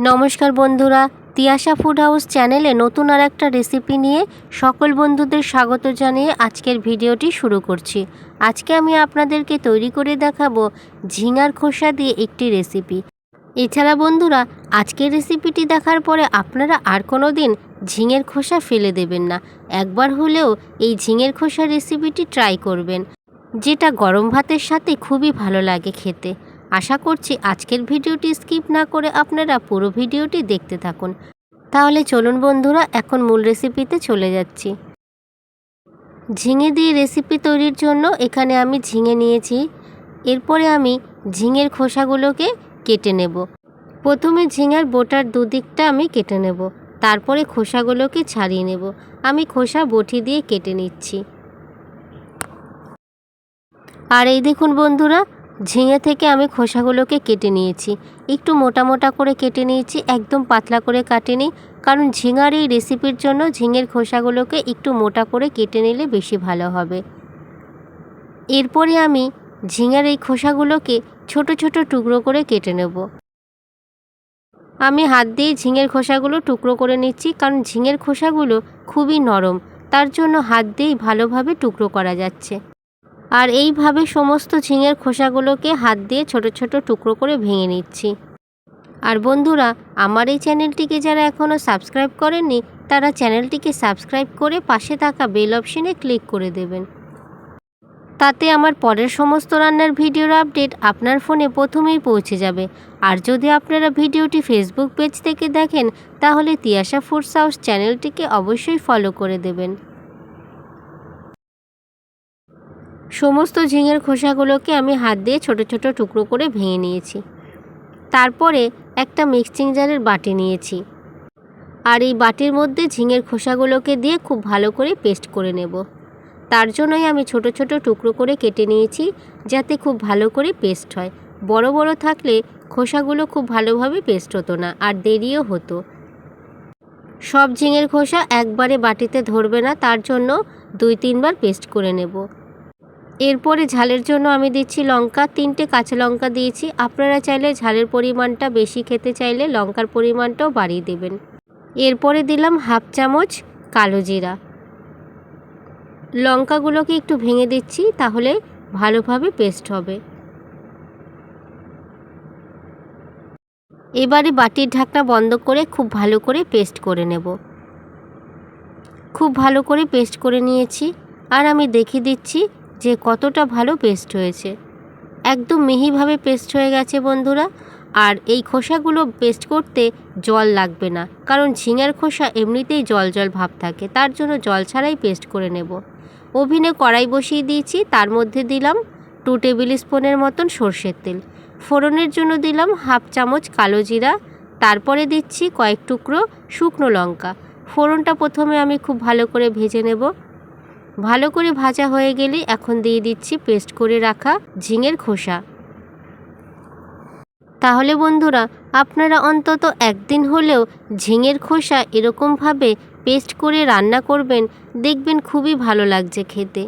নমস্কার বন্ধুরা, Tiyasha food house চ্যানেলে নতুন আর একটা রেসিপি নিয়ে সকল বন্ধুদের স্বাগত জানিয়ে আজকের ভিডিওটি শুরু করছি। আজকে আমি আপনাদেরকে তৈরি করে দেখাবো ঝিঙার খোসা দিয়ে একটি রেসিপি এছাড়া বন্ধুরা, আজকের রেসিপিটি দেখার পরে আপনারা আর কোনো দিন ঝিঙের খোসা ফেলে দেবেন না। একবার হলেও এই ঝিঙের খোসা রেসিপিটি ট্রাই করবেন। যেটা গরম ভাতের সাথে খুবই ভালো লাগে খেতে। আশা করছি আজকের ভিডিওটি স্কিপ না করে আপনারা পুরো ভিডিওটি দেখতে থাকুন। তাহলে চলুন বন্ধুরা, এখন মূল রেসিপিতে চলে যাচ্ছি। ঝিঙে দিয়ে রেসিপি তৈরির জন্য এখানে আমি ঝিঙে নিয়েছি। এরপরে আমি ঝিঙের খোসাগুলোকে কেটে নেব। প্রথমে ঝিঙের বোটার দুদিকটা আমি কেটে নেব। তারপরে খোসাগুলোকে ছাড়িয়ে নেব। আমি খোসা বটি দিয়ে কেটে নিচ্ছি। আর এই দেখুন বন্ধুরা ঝিঙে থেকে আমি খোসাগুলোকে কেটে নিয়েছি। একটু মোটা মোটা করে কেটে নিয়েছি, একদম পাতলা করে কাটিনি। কারণ ঝিঙার এই রেসিপির জন্য ঝিঙের খোসাগুলোকে একটু মোটা করে কেটে নিলে বেশি ভালো হবে। এরপরে আমি ঝিঙের এই খোসাগুলোকে ছোট ছোট টুকরো করে কেটে নেব। আমি হাত দিয়ে ঝিঙের খোসাগুলো টুকরো করে নিচ্ছি, কারণ ঝিঙের খোসাগুলো খুবই নরম। তার জন্য হাত দিয়েই ভালোভাবে টুকরো করা যাচ্ছে। আর এইভাবে সমস্ত ঝিঙের খোসাগুলোকে হাত দিয়ে ছোট ছোট টুকরো করে ভেঙে নিচ্ছি। আর বন্ধুরা, আমার এই চ্যানেলটিকে যারা এখনও সাবস্ক্রাইব করেননি, তারা চ্যানেলটিকে সাবস্ক্রাইব করে পাশে থাকা বেল অপশনে ক্লিক করে দেবেন। তাতে আমার পরের সমস্ত রান্নার ভিডিওর আপডেট আপনার ফোনে প্রথমেই পৌঁছে যাবে। আর যদি আপনারা ভিডিওটি ফেসবুক পেজ থেকে দেখেন, তাহলে তিয়াশা ফুডস হাউস চ্যানেলটিকে অবশ্যই ফলো করে দেবেন। সমস্ত ঝিঙের খোসাগুলোকে আমি হাত দিয়ে ছোট ছোট টুকরো করে ভেঙে নিয়েছি। তারপরে একটা মিক্সিং জারের বাটি নিয়েছি। আর এই বাটির মধ্যে ঝিঙের খোসাগুলোকে দিয়ে খুব ভালো করে পেস্ট করে নেব। তার জন্যই আমি ছোট ছোট টুকরো করে কেটে নিয়েছি যাতে খুব ভালো করে পেস্ট হয়। বড় বড় থাকলে খোসাগুলো খুব ভালোভাবে পেস্ট হতো না আর দেরিও হতো। সব ঝিঙের খোসা একবারে বাটিতে ধরবে না, তার জন্য দুই তিনবার পেস্ট করে নেব। এরপরে ঝালের জন্য আমি দিচ্ছি লঙ্কা, তিনটে কাঁচা লঙ্কা দিয়েছি। আপনারা চাইলে ঝালের পরিমাণটা বেশি খেতে চাইলে লঙ্কার পরিমাণটাও বাড়িয়ে দেবেন। এরপরে দিলাম হাফ চামচ কালো জিরা। লঙ্কাগুলোকে একটু ভেঙে দিচ্ছি, তাহলে ভালোভাবে পেস্ট হবে। এবারে বাটির ঢাকনা বন্ধ করে খুব ভালো করে পেস্ট করে নেব। খুব ভালো করে পেস্ট করে নিয়েছি। আর আমি দেখিয়ে দিচ্ছি যে কতটা ভালো পেস্ট হয়েছে। একদম মিহিভাবে পেস্ট হয়ে গেছে বন্ধুরা। আর এই খোসাগুলো পেস্ট করতে জল লাগবে না, কারণ ঝিঙের খোসা এমনিতেই জল জল ভাব থাকে, তার জন্য জল ছাড়াই পেস্ট করে নেব। ওভেনে কড়াই বসিয়ে দিয়েছি, তার মধ্যে দিলাম টু টেবিল স্পুনের মতন সর্ষের তেল। ফোড়নের জন্য দিলাম হাফ চামচ কালো জিরা, তারপরে দিচ্ছি কয়েক টুকরো শুকনো লঙ্কা। ফোড়নটা প্রথমে আমি খুব ভালো করে ভেজে নেব। ভালো করে ভাজা হয়ে গেলে এখন দিয়ে দিচ্ছি পেস্ট করে রাখা ঝিঙের খোসা। তাহলে বন্ধুরা, আপনারা অন্তত একদিন হলেও ঝিঙের খোসা এরকমভাবে পেস্ট করে রান্না করবেন, দেখবেন খুবই ভালো লাগছে খেতে।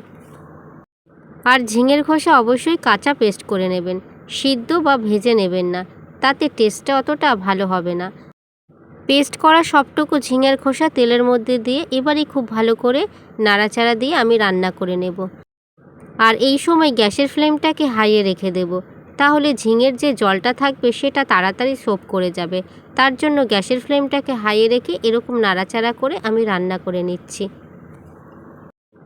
আর ঝিঙের খোসা অবশ্যই কাঁচা পেস্ট করে নেবেন, সিদ্ধ বা ভেজে নেবেন না, তাতে টেস্টটা অতটা ভালো হবে না। পেস্ট করা সবটুকু ঝিঙের খোসা তেলের মধ্যে দিয়ে এবারে খুব ভালো করে নাড়াচাড়া দিয়ে আমি রান্না করে নেব। আর এই সময় গ্যাসের ফ্লেমটাকে হাইয়ে রেখে দেব। তাহলে ঝিঙের যে জলটা থাকবে সেটা তাড়াতাড়ি সোপ করে যাবে। তার জন্য গ্যাসের ফ্লেমটাকে হাইয়ে রেখে এরকম নাড়াচাড়া করে আমি রান্না করে নিচ্ছি।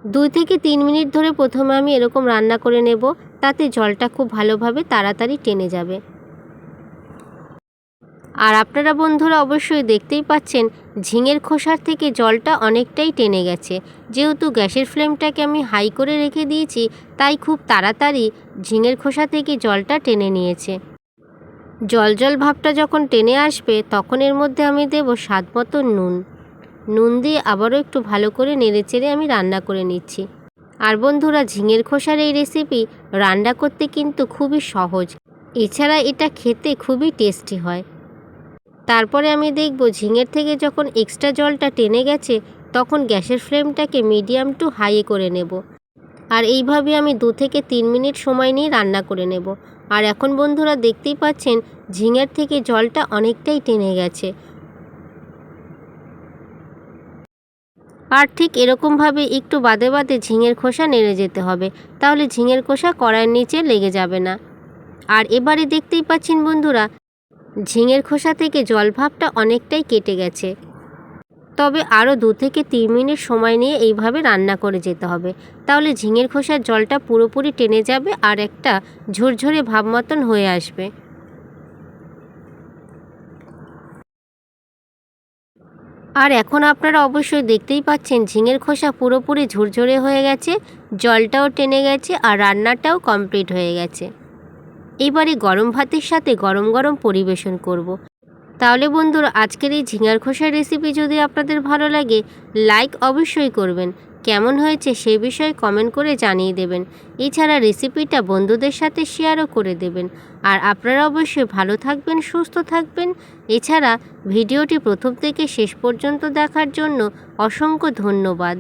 দুই থেকে তিন মিনিট ধরে প্রথমে আমি এরকম রান্না করে নেব। তাতে জলটা খুব ভালোভাবে তাড়াতাড়ি টেনে যাবে। আর আপনারা বন্ধুরা অবশ্যই দেখতেই পাচ্ছেন, ঝিঙের খোসার থেকে জলটা অনেকটাই টেনে গেছে। যেহেতু গ্যাসের ফ্লেমটাকে আমি হাই করে রেখে দিয়েছি, তাই খুব তাড়াতাড়ি ঝিঙের খোসা থেকে জলটা টেনে নিয়েছে। জল জল ভাবটা যখন টেনে আসবে, তখন এর মধ্যে আমি দেব স্বাদ মতো নুন। নুন দিয়ে আবারও একটু ভালো করে নেড়েচেড়ে আমি রান্না করে নিচ্ছি। আর বন্ধুরা, ঝিঙের খোসার এই রেসিপি রান্না করতে কিন্তু খুবই সহজ। এছাড়া এটা খেতে খুবই টেস্টি হয়। তারপরে আমি দেখব ঝিঙের থেকে যখন এক্সট্রা জলটা টেনে গেছে, তখন গ্যাসের ফ্লেমটাকে মিডিয়াম টু হাইয়ে করে নেব। আর এইভাবে আমি দু থেকে তিন মিনিট সময় নিয়ে রান্না করে নেব। আর এখন বন্ধুরা দেখতেই পাচ্ছেন, ঝিঙের থেকে জলটা অনেকটাই টেনে গেছে। আর ঠিক এরকমভাবে একটু বাদে বাদে ঝিঙের খোসা নেড়ে যেতে হবে, তাহলে ঝিঙের খোসা কড়াইয়ের নিচে লেগে যাবে না। আর এবারে দেখতেই পাচ্ছেন বন্ধুরা ঝিঙের খোসা থেকে জল ভাবটা অনেকটাই কেটে গেছে। তবে আরও দু থেকে তিন মিনিট সময় নিয়ে এইভাবে রান্না করে যেতে হবে। তাহলে ঝিঙের খোসার জলটা পুরোপুরি টেনে যাবে আর একটা ঝরঝরে ভাব মতন হয়ে আসবে। আর এখন আপনারা অবশ্যই দেখতেই পাচ্ছেন ঝিঙের খোসা পুরোপুরি ঝুরঝুরে হয়ে গেছে, জলটাও টেনে গেছে আর রান্নাটাও কমপ্লিট হয়ে গেছে। এবারে গরম ভাতের সাথে গরম গরম পরিবেশন করব। তাহলে বন্ধুরা, আজকের এই ঝিঙার খোসার রেসিপি যদি আপনাদের ভালো লাগে লাইক অবশ্যই করবেন। কেমন হয়েছে সে বিষয়ে কমেন্ট করে জানিয়ে দেবেন। এছাড়া রেসিপিটা বন্ধুদের সাথে শেয়ারও করে দেবেন। আর আপনারা অবশ্যই ভালো থাকবেন, সুস্থ থাকবেন। এছাড়া ভিডিওটি প্রথম থেকে শেষ পর্যন্ত দেখার জন্য অসংখ্য ধন্যবাদ।